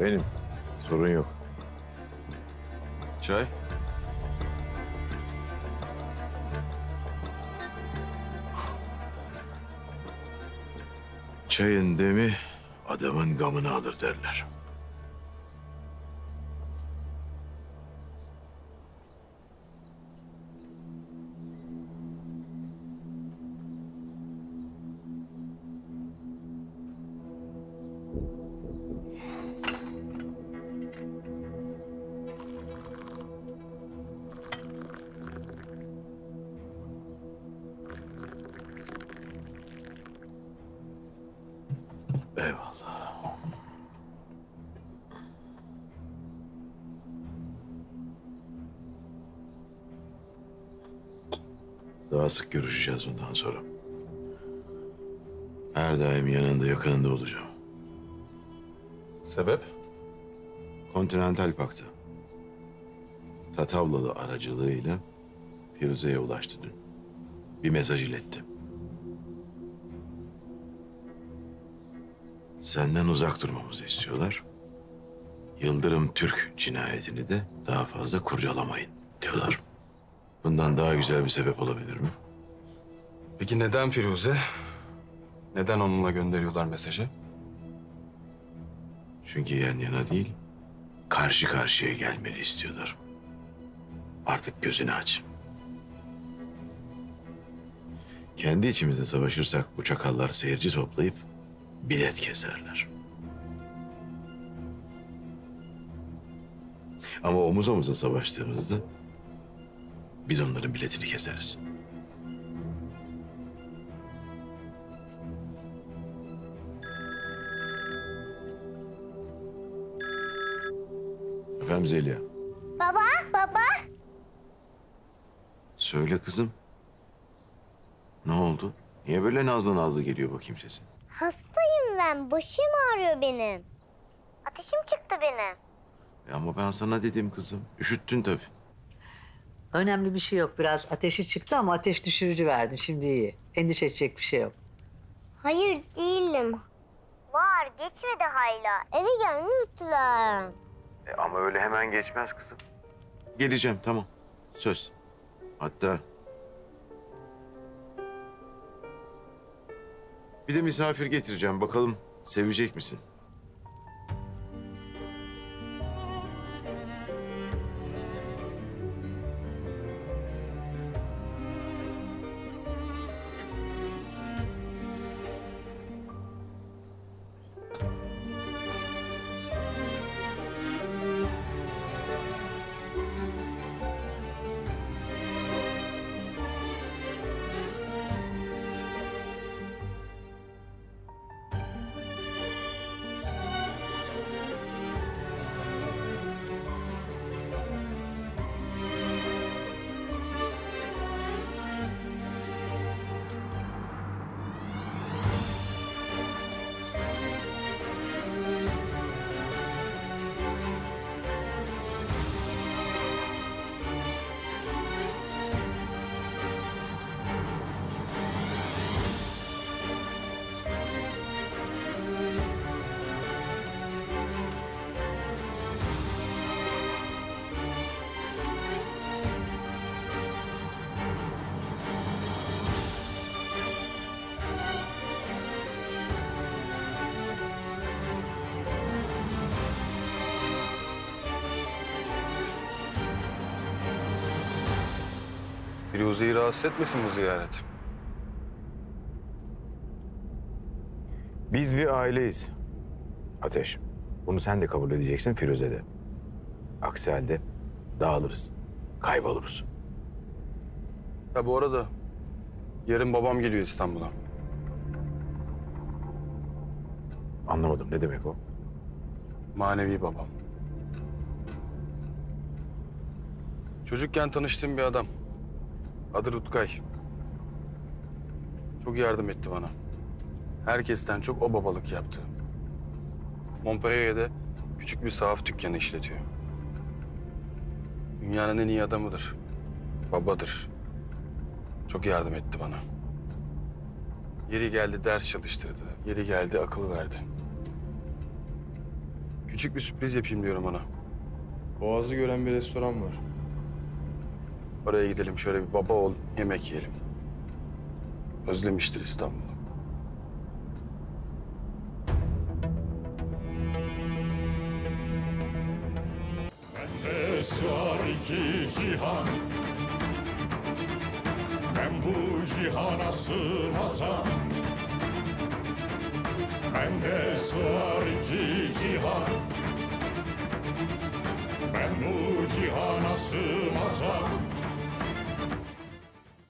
Benim. Sorun yok. Çay? Çayın demi adamın gamını alır derler. Eyvallah. Daha sık görüşeceğiz bundan sonra. Her daim yanında yakınında olacağım. Sebep? Kontinental Paktı. Tatavlalı aracılığıyla Firuze'ye ulaştı dün. Bir mesaj iletti. Senden uzak durmamızı istiyorlar. Yıldırım Türk cinayetini de daha fazla kurcalamayın diyorlar. Bundan daha güzel bir sebep olabilir mi? Peki neden Firuze? Neden onunla gönderiyorlar mesajı? Çünkü yan yana değil, karşı karşıya gelmeni istiyorlar. Artık gözünü aç. Kendi içimizde savaşırsak bu çakallar seyirci toplayıp bilet keserler. Ama omuz omuza savaştığımızda biz onların biletini keseriz. Efendim Zeliha. Baba, baba. Söyle kızım. Ne oldu? Niye böyle nazlı nazlı geliyor bakayım sesin? Hastayım ben. Başım ağrıyor benim. Ateşim çıktı benim. E ama ben sana dedim kızım. Üşüttün tabii. Önemli bir şey yok. Biraz ateşi çıktı ama ateş düşürücü verdim. Şimdi iyi. Endişe edecek bir şey yok. Hayır değilim. Var, geçmedi hala. Eve gelmeyi unuttular. E ama öyle hemen geçmez kızım. Geleceğim tamam. Söz. Hatta... Bir de misafir getireceğim. Bakalım sevecek misin? Firuze'yi rahatsız etmesin bu ziyaret. Biz bir aileyiz. Ateş. Bunu sen de kabul edeceksin Firuze de. Aksi halde dağılırız. Kayboluruz. Ya bu arada yarın babam geliyor İstanbul'a. Anlamadım ne demek o? Manevi babam. Çocukken tanıştığım bir adam. Adı Rutkay. Çok yardım etti bana. Herkesten çok o babalık yaptı. Montpellier'de küçük bir sahaf dükkanı işletiyor. Dünyanın en iyi adamıdır. Babadır. Çok yardım etti bana. Yeri geldi ders çalıştırdı. Yeri geldi akıl verdi. Küçük bir sürpriz yapayım diyorum ona. Boğazı gören bir restoran var. Oraya gidelim şöyle bir baba oğul yemek yiyelim. Özlemiştir İstanbul'u. Bende sığar iki cihan Ben bu cihana sığmazam Bende sığar iki cihan Ben bu cihana sığmazam